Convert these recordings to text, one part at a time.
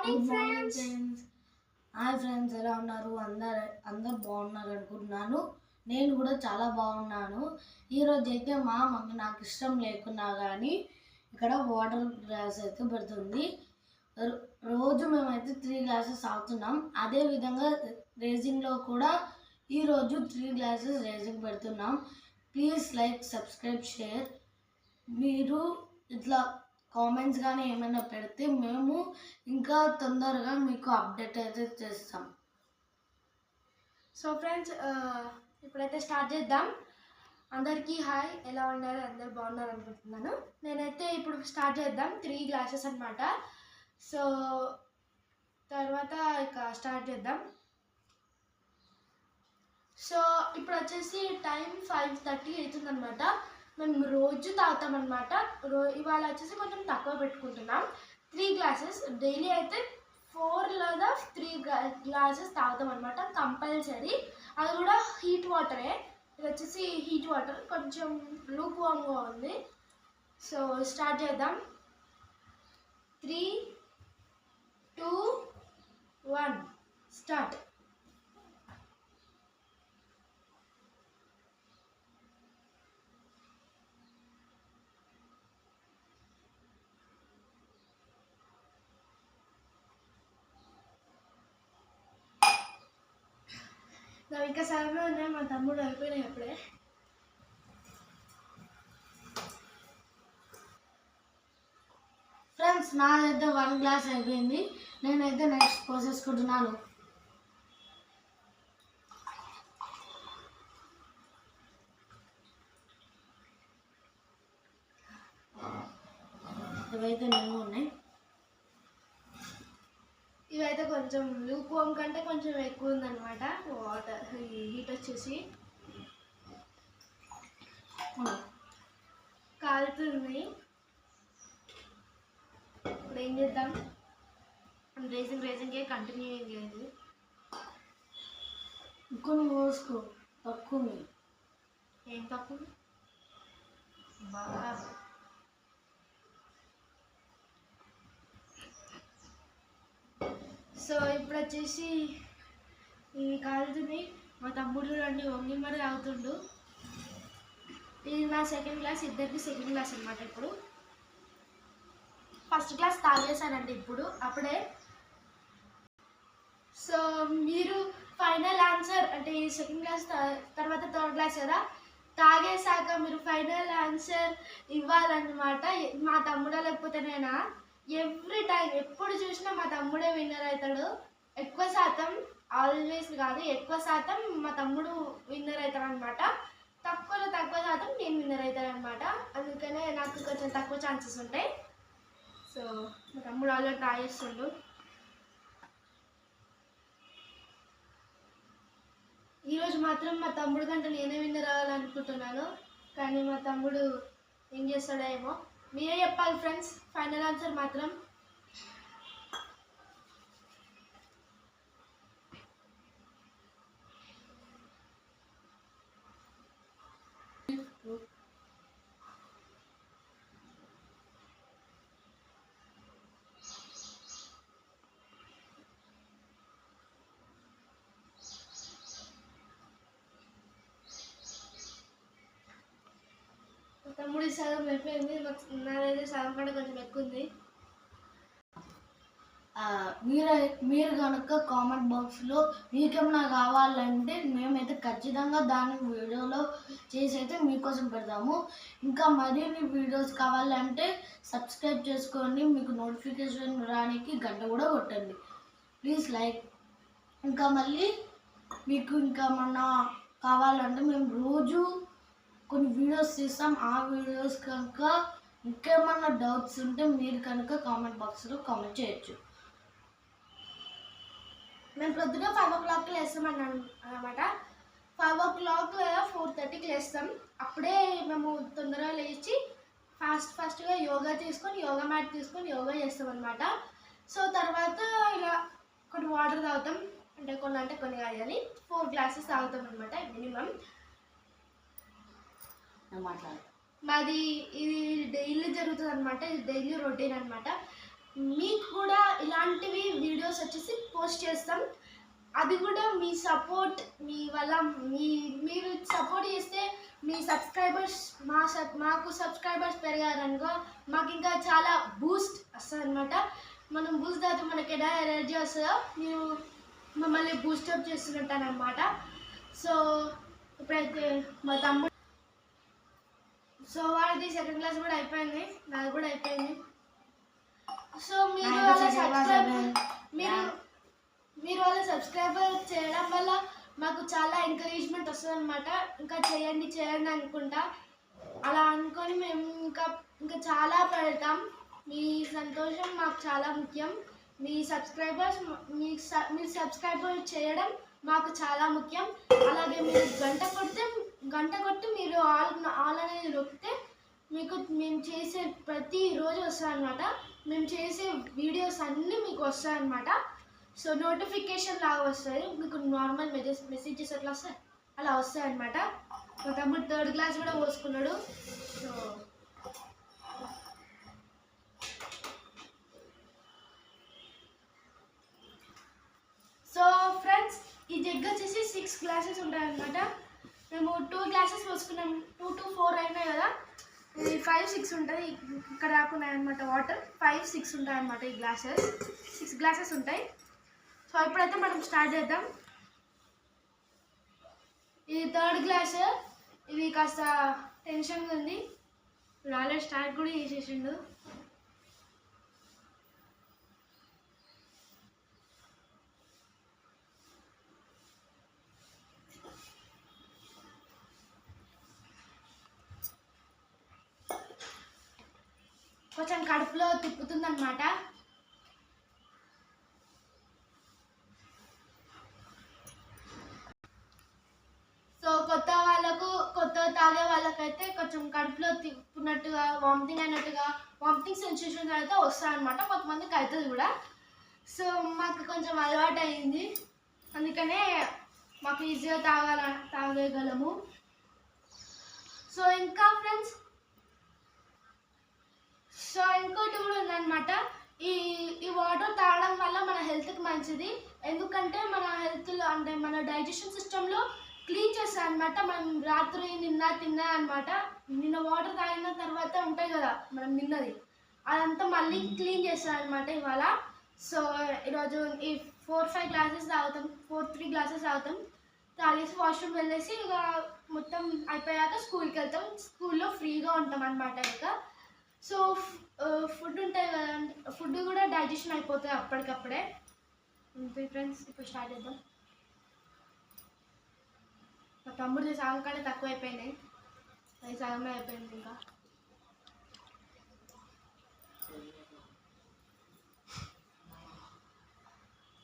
Morning friends. Hi friends ఎలా ఉన్నారు? అందరు అందరు బాగున్నారు అనుకుంటున్నాను. నేను కూడా చాలా బాగున్నాను. ఈరోజు అయితే మా మమ్మీ నాకు ఇష్టం లేకున్నా కానీ ఇక్కడ వాటర్ గ్లాస్ అయితే పెడుతుంది. రోజు మేమైతే త్రీ గ్లాసెస్ తాగుతున్నాం. అదే విధంగా రేజింగ్లో కూడా ఈరోజు త్రీ గ్లాసెస్ రేజింగ్ పెడుతున్నాం. ప్లీజ్ లైక్ సబ్స్క్రైబ్ షేర్ మీరు ఇట్లా కామెంట్స్ కానీ ఏమైనా పెడితే మేము ఇంకా తొందరగా మీకు అప్డేట్ అయితే చేస్తాం. సో ఫ్రెండ్స్ ఇప్పుడైతే స్టార్ట్ చేద్దాం. అందరికీ హాయ్ ఎలా ఉన్నారు? అందరు బాగున్నారు అనుకుంటున్నాను. నేనైతే ఇప్పుడు స్టార్ట్ చేద్దాం. త్రీ గ్లాసెస్ అన్నమాట. సో తర్వాత ఇక స్టార్ట్ చేద్దాం. సో ఇప్పుడు వచ్చేసి టైం ఫైవ్ థర్టీ అవుతుందనమాట మేము రోజు తాగుతాం అనమాట రో ఇవాళ వచ్చేసి కొంచెం తక్కువ పెట్టుకుంటున్నాం. త్రీ గ్లాసెస్ డైలీ అయితే ఫోర్ లేదా త్రీ గ్లాసెస్ తాగుతాం అనమాట కంపల్సరీ. అది కూడా హీట్ వాటరే. ఇది వచ్చేసి హీట్ వాటర్. కొంచెం లూక్ వామ్గా ఉంది. సో స్టార్ట్ చేద్దాం. Three two one start. నా ఇంకా సగమే ఉన్నాయి మా తమ్ముడు అయిపోయినాయి అప్పుడే ఫ్రెండ్స్ నాదైతే వన్ గ్లాస్ అయిపోయింది. నేనైతే నెక్స్ట్ పోసేసుకుంటున్నాను ఇవైతే నేను ఉన్నాయి? ఇవైతే కొంచెం లూక్ వామ్ కంటే కొంచెం ఎక్కువ ఉందన్నమాట వాటర్ హీట్ వచ్చేసి. కాలుతుంది. ఇప్పుడు ఏం చేద్దాం? రేసింగ్ రేసింగే కంటిన్యూ చేయదు ఇంకొని పోసుకో తక్కువ. ఏం తప్పు బాగా సో ఇప్పుడు వచ్చేసి ఇవి కాలుతుంది మా తమ్ముడు రండి వంగి మరి తాగుతుండు ఇది నా సెకండ్ క్లాస్ ఇద్దరికి సెకండ్ క్లాస్ అనమాట ఇప్పుడు. ఫస్ట్ క్లాస్ తాగేశానండి ఇప్పుడు అప్పుడే. సో మీరు ఫైనల్ ఆన్సర్ అంటే ఈ సెకండ్ క్లాస్ తర్వాత థర్డ్ క్లాస్ కదా తాగేశాక మీరు ఫైనల్ ఆన్సర్ ఇవ్వాలన్నమాట మా తమ్ముడా లేకపోతే నేనా? ఎవ్రీ టైం ఎప్పుడు చూసినా మా తమ్ముడే విన్నర్ అవుతాడు. ఎక్కువ శాతం ఆల్వేస్ కాదు ఎక్కువ శాతం మా తమ్ముడు విన్నర్ అవుతాడు అనమాట తక్కువలో తక్కువ శాతం నేను విన్నర్ అవుతాను అనమాట అందుకనే నాకు కొంచెం తక్కువ ఛాన్సెస్ ఉంటాయి. సో మా తమ్ముడు ఆల్రెడీ తాగేస్తుండు ఈరోజు మాత్రం మా తమ్ముడు కంటే నేనే విన్నర్ అవ్వాలనుకుంటున్నాను. కానీ మా తమ్ముడు ఏం చేస్తాడో ఏమో. మీరే చెప్పాలి ఫ్రెండ్స్ ఫైనల్ ఆన్సర్ మాత్రం. తమ్ముడి సగం అయిపోయింది నాదైతే సగం కంటే కొంచెం ఎక్కువ ఉంది. మీరు మీరు కనుక కామెంట్ బాక్స్లో మీకేమైనా కావాలంటే మేమైతే ఖచ్చితంగా దాన్ని వీడియోలో చేసి అయితే మీకోసం పెడతాము. ఇంకా మరిన్ని వీడియోస్ కావాలంటే సబ్స్క్రైబ్ చేసుకోండి మీకు నోటిఫికేషన్ రానికి గంట కూడా కొట్టండి. ప్లీజ్ లైక్ ఇంకా మళ్ళీ మీకు ఇంకా ఏమన్నా కావాలంటే మేము రోజు కొన్ని వీడియోస్ చేస్తాం. ఆ వీడియోస్ కనుక ఇంకేమన్నా డౌట్స్ ఉంటే మీరు కనుక కామెంట్ బాక్స్లో కామెంట్ చేయొచ్చు. మేము పొద్దున ఫైవ్ ఓ క్లాక్కి లేస్తాం అనమాట ఫైవ్ ఓ క్లాక్ ఫోర్ థర్టీకి లేస్తాం. అప్పుడే మేము తొందరగా లేచి ఫాస్ట్ ఫాస్ట్గా యోగా తీసుకొని యోగా మ్యాట్ తీసుకొని యోగా చేస్తాం అనమాట సో తర్వాత ఇలా కొన్ని వాటర్ తాగుతాం. అంటే కొన్ని అంటే కొన్ని కాయాలి కానీ ఫోర్ గ్లాసెస్ తాగుతాం అనమాట మినిమం మాట్లాడు మాది ఇది డైలీ జరుగుతుంది అనమాట ఇది డైలీ రొటీన్ అనమాట మీకు కూడా ఇలాంటివి పోస్ట్ చేస్తాం. అది కూడా మీ సపోర్ట్ మీ వల్ల మీ మీరు సపోర్ట్ చేస్తే మీ సబ్స్క్రైబర్స్ మా సబ్ మాకు సబ్స్క్రైబర్స్ పెరిగారనుకో మాకు ఇంకా చాలా బూస్ట్ వస్తుంది అనమాట మనం బూస్ట్ అయితే మనకి ఎలా ఎనర్జీ వస్తుందో మీరు మమ్మల్ని బూస్టప్ చేస్తున్నట్టు సో ఇప్పుడైతే మా తమ్ముడు సో వాడిది సెకండ్ క్లాస్ కూడా అయిపోయింది. నాది కూడా అయిపోయింది. సో మీరు వాళ్ళ అయిపోయింది. మీరు మీరు వాళ్ళ సబ్స్క్రైబర్ చేయడం వల్ల మాకు చాలా ఎంకరేజ్మెంట్ వస్తుంది అనమాట ఇంకా చేయండి చేయండి అనుకుంటా. అలా అనుకొని మేము ఇంకా ఇంకా చాలా పెడతాం. మీ సంతోషం మాకు చాలా ముఖ్యం. మీ సబ్స్క్రైబర్స్ మీ మీరు సబ్స్క్రైబర్ చేయడం మాకు చాలా ముఖ్యం. అలాగే మీరు గంట కొడితే గంట కొట్టి మీరు ఆల్ ఆల్ అనేది నొక్కితే మీకు మేము చేసే ప్రతి రోజు వస్తాయి మేము చేసే వీడియోస్ అన్నీ మీకు వస్తాయన్నమాట. సో నోటిఫికేషన్ లాగా వస్తాయి. మీకు నార్మల్ మెసేజ్ మెసేజెస్ ఎట్లా వస్తాయి? అలా వస్తాయన్నమాట. మా తమ్ముడు థర్డ్ క్లాస్ కూడా పోసుకున్నాడు. సో సో ఫ్రెండ్స్ ఈ దగ్గర వచ్చేసి సిక్స్ గ్లాసెస్ ఉంటాయన్నమాట. మేము టూ గ్లాసెస్ పోసుకున్నాం. టూ టు ఫోర్ అయినాయి కదా. ఇది ఫైవ్ సిక్స్ ఉంటుంది. ఇక్కడ దాకున్నాయి అనమాట వాటర్ ఫైవ్ సిక్స్ ఉంటాయి అనమాట ఈ గ్లాసెస్ సిక్స్ గ్లాసెస్ ఉంటాయి. సో ఇప్పుడైతే మనం స్టార్ట్ చేద్దాం. ఇది థర్డ్ గ్లాస్ ఇది కాస్త టెన్షన్గా ఉంది. రాలే స్టార్ట్ కూడా చేసేసిండు. వాళ్ళకైతే కొంచెం కడుపులో తిప్పునట్టుగా వామిటింగ్ అయినట్టుగా వామిటింగ్ సెన్సేషన్ అయితే వస్తాయన్నమాట కొంతమందికి అవుతుంది కూడా. సో మాకు కొంచెం అలవాటు అయింది అందుకనే మాకు ఈజీగా తాగాల తాగగలము సో ఇంకా ఫ్రెండ్స్ సో ఇంకోటి కూడా ఉందన్నమాట. ఈ ఈ వాటర్ తాగడం వల్ల మన హెల్త్కి మంచిది. ఎందుకంటే మన హెల్త్లో అంటే మన డైజెషన్ సిస్టంలో క్లీన్ చేస్తాయి అనమాట మనం రాత్రి నిన్న తిన్నా అనమాట నిన్న వాటర్ తాగిన తర్వాత ఉంటాయి కదా మనం నిన్నది. అదంతా మళ్ళీ క్లీన్ చేస్తాం అనమాట ఇవాళ. సో ఈరోజు ఈ ఫోర్ ఫైవ్ గ్లాసెస్ తాగుతాం ఫోర్ త్రీ గ్లాసెస్ తాగుతాం. తాగేసి వాష్రూమ్ వెళ్ళేసి ఇక మొత్తం అయిపోయాక స్కూల్కి వెళ్తాం. స్కూల్లో ఫ్రీగా ఉంటాం అనమాట ఇంకా. సో ఫుడ్ ఉంటాయి కదా ఫుడ్ కూడా డైజెషన్ అయిపోతుంది అప్పటికప్పుడే. ఫ్రెండ్స్ ఇప్పుడు స్టార్ట్ చేద్దాం. మా తమ్ముడు సగం కంటే తక్కువ అయిపోయినాయి అది సగమే అయిపోయింది ఇంకా.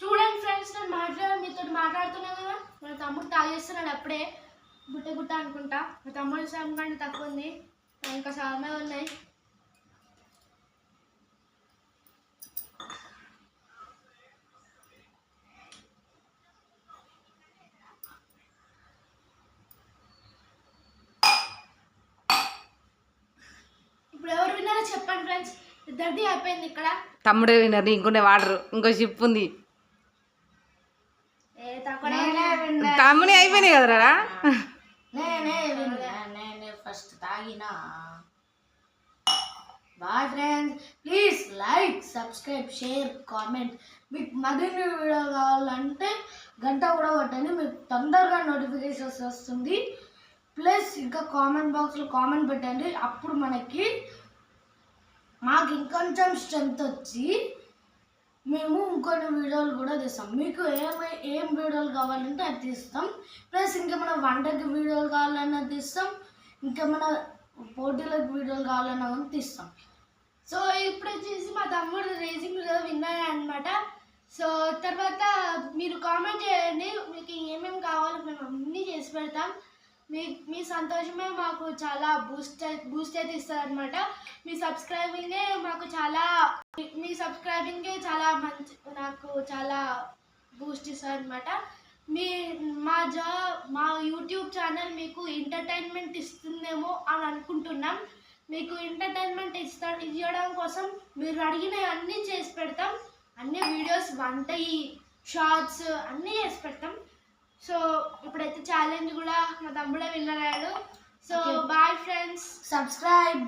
చూడండి ఫ్రెండ్స్ నేను మాట్లాడ మీతో మాట్లాడుతున్నాను కదా మా తమ్ముడు తాగేస్తున్నాడు అప్పుడే. గుట్ట గుట్ట అనుకుంటా. మా తమ్ముడు సగం కంటే తక్కువ ఉంది. ఇంకా సగమే ఉన్నాయి ఇప్పుడు ఎవరు విన్నారో చెప్పండి ఫ్రెండ్స్. ఇద్దరిది అయిపోయింది ఇక్కడ. తమ్ముడే విన్నర్ ఇంకొంటే వాడరు. ఇంకో షిప్ ఉంది. తమ్ముని అయిపోయినాయి కదరా నేనే విన్నా. నేనే ఫస్ట్ తాగినా. Bye friends please like subscribe share comment మీకు మరిన్ని వీడియో కావాలంటే గంట కూడా కొట్టండి మీకు తొందరగా నోటిఫికేషన్స్ వస్తుంది. ప్లస్ ఇంకా కామెంట్ బాక్స్లో కామెంట్ పెట్టండి. అప్పుడు మనకి మాకు ఇంకొంచెం స్ట్రెంత్ వచ్చి మేము ఇంకొన్ని వీడియోలు కూడా తీస్తాం. మీకు ఏమై ఏం వీడియోలు కావాలంటే అది తీస్తాం. ప్లస్ ఇంకా మన వంటకి వీడియోలు కావాలన్నా తీస్తాం. ఇంకా మన పోటీలకు వీడియోలు కావాలన్నా కూడా తీస్తాం. సో ఇప్పుడు వచ్చేసి మా తమ్ముడు రేసింగ్ విన్నాడు అనమాట సో తర్వాత మీరు కామెంట్ చేయండి. మీకు ఏమేమి కావాలో మేము అన్నీ చేసి పెడతాం. మీ మీ సంతోషమే మాకు చాలా బూస్ట్ బూస్ట్ అయితే ఇస్తుంది అనమాట మీ సబ్స్క్రైబింగే మాకు చాలా మీ సబ్స్క్రైబింగే చాలా మంచి నాకు చాలా బూస్ట్ ఇస్తుంది అనమాట మీ మా జా మా యూట్యూబ్ ఛానల్ మీకు ఎంటర్టైన్మెంట్ ఇస్తుందేమో అని అనుకుంటున్నాం. మీకు ఎంటర్టైన్మెంట్ ఇస్తా ఇవ్వడం కోసం మీరు అడిగిన అన్నీ చేసి పెడతాం. అన్ని వీడియోస్ వంటయి షార్ట్స్ అన్నీ చేసి పెడతాం. సో ఇప్పుడైతే ఛాలెంజ్ కూడా మా తమ్ముడే విన్నర్ అయ్యాడు సో. Bye friends subscribe